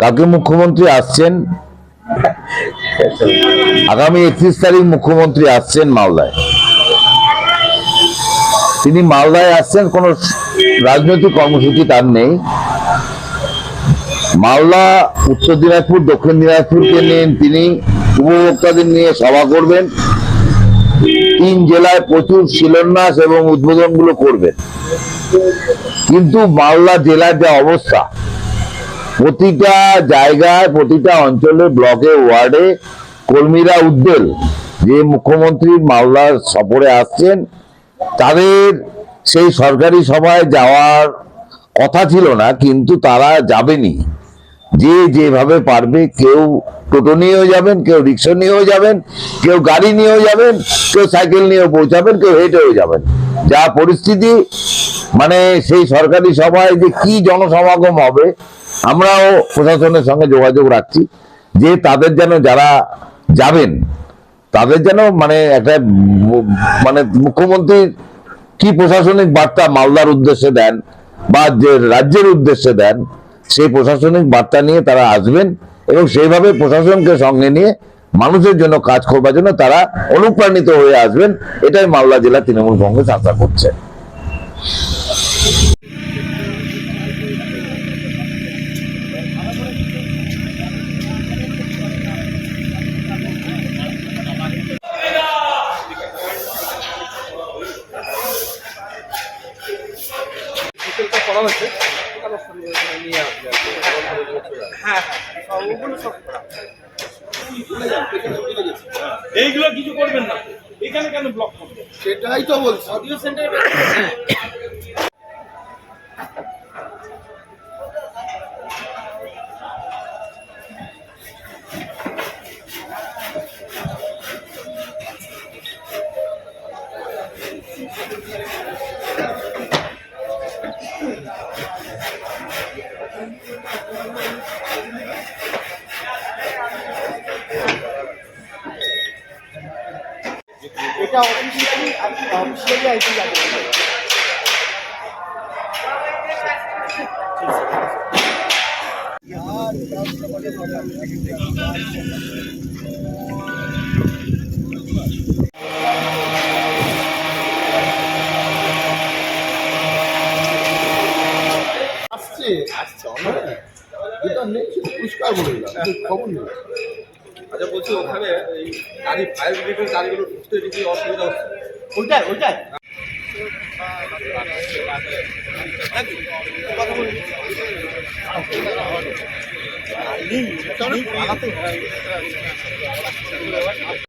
কালকে মুখ্যমন্ত্রী আসছেন? আগামী একত্রিশ তারিখ মুখ্যমন্ত্রী আসছেন মালদায়। তিনি মালদায় আসছেন, কোন রাজনৈতিক কর্মসূচি তার নেই। মালদা, উত্তর দিনাজপুর, দক্ষিণ দিনাজপুরকে নিয়ে তিনি উপভোক্তাদের নিয়ে সভা করবেন। তিন জেলায় প্রচুর শিলান্যাস এবং উদ্বোধনগুলো করবেন। কিন্তু মালদা জেলার যা অবস্থা প্রতিটা জায়গায়, প্রতিটা অঞ্চলে, ব্লকে, ওয়ার্ডে কর্মীরা উদ্বেল। যে মুখ্যমন্ত্রী মালদা সফরে আসছেন, তাদের সেই সরকারি সভায় যাওয়ার কথা ছিল না, কিন্তু তারা যাবেনি। যে যেভাবে পারবে, কেউ টোটো নিয়েও যাবেন, কেউ রিক্সা নিয়েও যাবেন, কেউ গাড়ি নিয়েও যাবেন, কেউ সাইকেল নিয়েও পৌঁছাবেন, কেউ হেঁটেও যাবেন। যা পরিস্থিতি মানে সেই সরকারি সভায় যে কি জনসমাগম হবে আমরাও প্রশাসনের সঙ্গে যোগাযোগ রাখছি যে তাদের যেন যারা যাবেন, তাদের যেন মানে একটা মানে মুখ্যমন্ত্রীর কি প্রশাসনিক বার্তা মালদার উদ্দেশ্যে দেন বা যে রাজ্যের উদ্দেশ্যে দেন, সেই প্রশাসনিক বার্তা নিয়ে তারা আসবেন এবং সেইভাবে প্রশাসনকে সঙ্গে নিয়ে মানুষের জন্য কাজ করবার জন্য তারা অনুপ্রাণিত হয়ে আসবেন, এটাই মালদা জেলা তৃণমূল কংগ্রেস আশা করছে। করা হচ্ছে নিয়ে আসবে হ্যাঁ হ্যাঁ ওগুলো সব করা। এইগুলো কিছু করবেন না। এখানে কেন ব্লক করবেন? সেটাই তো বলছি। অডিও সেন্টারে এটা অফিসিয়ালি অফিসিয়ালি আইটি যাবে আসছে আসছে অনেক যেটা নেই সেটা পরিষ্কার বলে দিলাম। খবর নেই। আচ্ছা বলছি ওখানে এই গাড়ি ফায়ার ব্রিগেডের গাড়িগুলো ঢুকতে দেখি অসুবিধা হচ্ছে? ওইটাই ওইটাই।